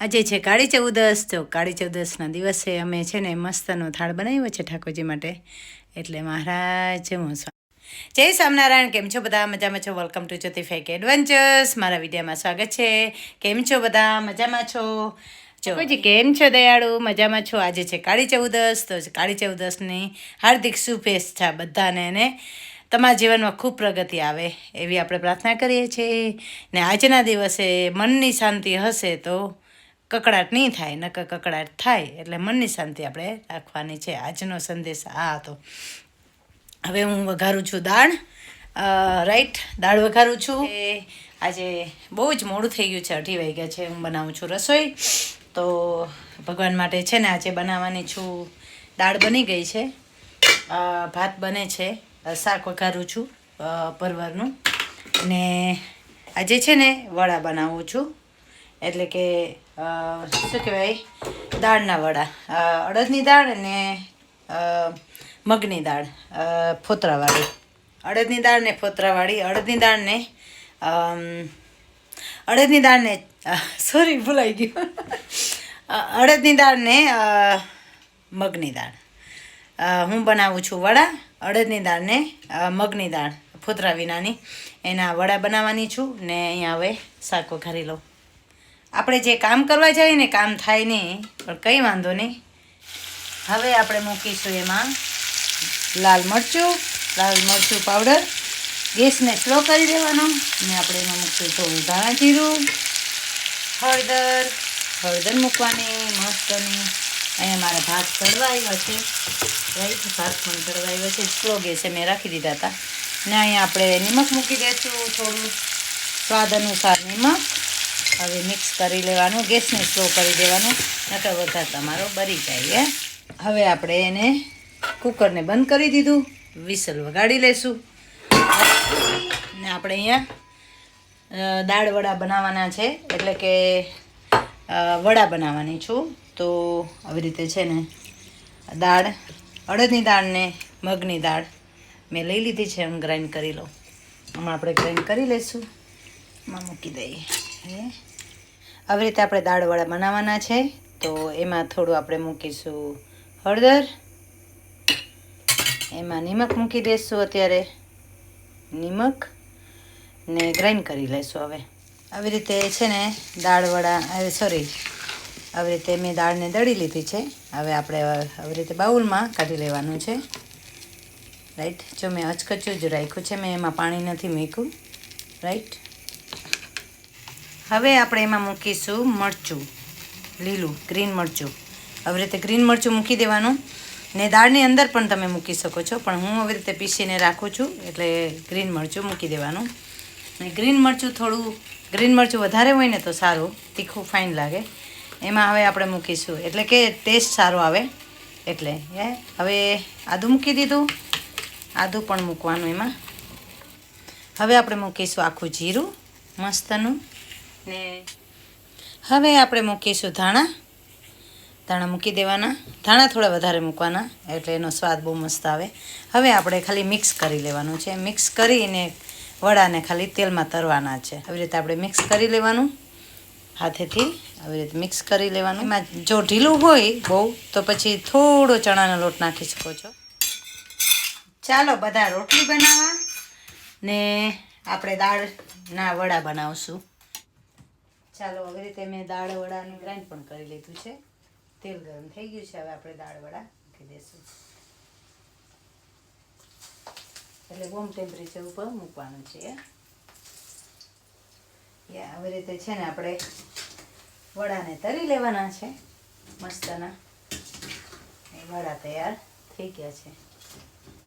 આજે છે કાળી ચૌદસ. તો કાળી ચૌદસના દિવસે અમે છે ને મસ્તનો થાળ બનાવ્યો છે ઠાકોરજી માટે. એટલે મહારાજ, હું જય સ્વામિનારાયણ. કેમ છો બધા? મજામાં છો? Welcome to Jyoti fake adventures મારા વિડીયોમાં સ્વાગત છે. કેમ છો બધા? મજામાં છો? ચોજી કેમ છો દયાળુ? મજામાં છો? આજે છે કાળી ચૌદસ. તો કાળી ચૌદસની હાર્દિક શુભેચ્છા બધાને ને તમારા જીવનમાં ખૂબ પ્રગતિ આવે એવી આપણે પ્રાર્થના કરીએ છીએ. ને આજના દિવસે મનની શાંતિ હશે તો કકડાટ નહીં થાય, નકર કકડાટ થાય. એટલે મનની શાંતિ આપણે રાખવાની છે. આજનો સંદેશ આ હતો. હવે હું વઘારું છું દાળ. રાઈટ? દાળ વઘારું છું. એ, આજે બહુ જ મોડું થઈ ગયું છે. અઢી વાગ્યા છે. હું બનાવું છું રસોઈ. તો ભગવાન માટે છે ને આજે બનાવવાની છું. દાળ બની ગઈ છે. ભાત બને છે. શાક વઘારું છું પરવારનું. ને આજે છે ને વડા બનાવું છું. એટલે કે શું કહેવાય? દાળના વડા. અડદની દાળ અને મગની દાળ ફોતરાવાળી. અડદની દાળને ફોતરાવાળી. અડદની દાળને અડદની દાળને સોરી ભૂલાઈ ગયું. અડદની દાળને મગની દાળ. હું બનાવું છું વડા, અડદની દાળને મગની દાળ. ફોતરા વિનાની. એના વડા બનાવવાની છું ને અહીંયા હવે શાક વઘારી લઉં. આપણે જે કામ કરવા જઈએ ને કામ થાય નહીં, પણ કંઈ વાંધો નહીં. હવે આપણે મૂકીશું એમાં લાલ મરચું લાલ મરચું પાવડર. ગેસને સ્લો કરી દેવાનો ને આપણે એમાં મૂકશું થોડું ધાણા જીરું. હળદર હળદર મૂકવાની મસ્તની અહીંયા મારા ભાત ચડવા આવ્યા છે. રાઈટ, ભાત પણ ચડવા આવ્યા છે. સ્લો ગેસે મેં રાખી દીધા હતા. ને અહીંયા આપણે નિમક મૂકી દઈશું થોડું. સ્વાદ અનુસાર નિમક. હવે મિક્સ કરી લેવાનું, ગેસને સ્લો કરી દેવાનું નકર બધા તમારો બરી જાય હવે આપણે એને કુકરને બંધ કરી દીધું, વિસલ વગાડી લેશું. ને આપણે અહીંયા દાળ વડા બનાવવાના છે, એટલે કે વડા બનાવવાની છું. તો આવી રીતે છે ને, દાળ, અડદની દાળને મગની દાળ મેં લઈ લીધી છે હું ગ્રાઇન્ડ કરી લઉં. હમણાં આપણે ગ્રાઇન્ડ કરી લઈશું એમાં મૂકી દઈએ આવી રીતે આપણે દાળવડા બનાવવાના છે. તો એમાં થોડું આપણે મૂકીશું હળદર. એમાં નિમક મૂકી દઈશું અત્યારે. નિમક ને ગ્રાઇન્ડ કરી લઈશું હવે. આવી રીતે છે ને દાળવડા સોરી આવી રીતે મેં દાળને દળી લીધી છે. હવે આપણે આવી રીતે બાઉલમાં કાઢી લેવાનું છે. રાઈટ જો મેં અચકચ્યું જ રાખ્યું છે, મેં એમાં પાણી નથી મૂક્યું. રાઈટ હવે આપણે એમાં મૂકીશું મરચું, લીલું ગ્રીન મરચું. આવી રીતે ગ્રીન મરચું મૂકી દેવાનું. ને દાળની અંદર પણ તમે મૂકી શકો છો, પણ હું આવી રીતે પીસીને રાખું છું, એટલે ગ્રીન મરચું મૂકી દેવાનું. ને ગ્રીન મરચું થોડું ગ્રીન મરચું વધારે હોય ને તો સારું, તીખું ફાઇન લાગે. એમાં હવે આપણે મૂકીશું, એટલે કે ટેસ્ટ સારો આવે. એટલે, હે? હવે આદું મૂકી દીધું. આદું પણ મૂકવાનું એમાં. હવે આપણે મૂકીશું આખું જીરું, મસ્તનું. ને હવે આપણે મૂકીશું ધાણા. ધાણા મૂકી દેવાના. ધાણા થોડા વધારે મૂકવાના, એટલે એનો સ્વાદ બહુ મસ્ત આવે. હવે આપણે ખાલી મિક્સ કરી લેવાનું છે. મિક્સ કરીને વડાને ખાલી તેલમાં તરવાના છે. આવી રીતે આપણે મિક્સ કરી લેવાનું. હાથેથી આવી રીતે મિક્સ કરી લેવાનું. એમાં જો ઢીલું હોય બહુ, તો પછી થોડો ચણાનો લોટ નાખી શકો છો. ચાલો, બધા રોટલી બનાવવા ને આપણે દાળના વડા બનાવશું. ચાલો આવી રીતે મેં દાળ વડાનું ગ્રાઇન્ડ પણ કરી લીધું છે. તેલ ગરમ થઈ ગયું છે, હવે આપણે દાળ વડા મૂકી દઈશું એટલે બોમ ટેમ્પરેચર ઉપર મૂકવાનું છે. આવી રીતે છે ને આપણે વડાને તરી લેવાના છે. મસ્તના. વડા તૈયાર થઈ ગયા છે.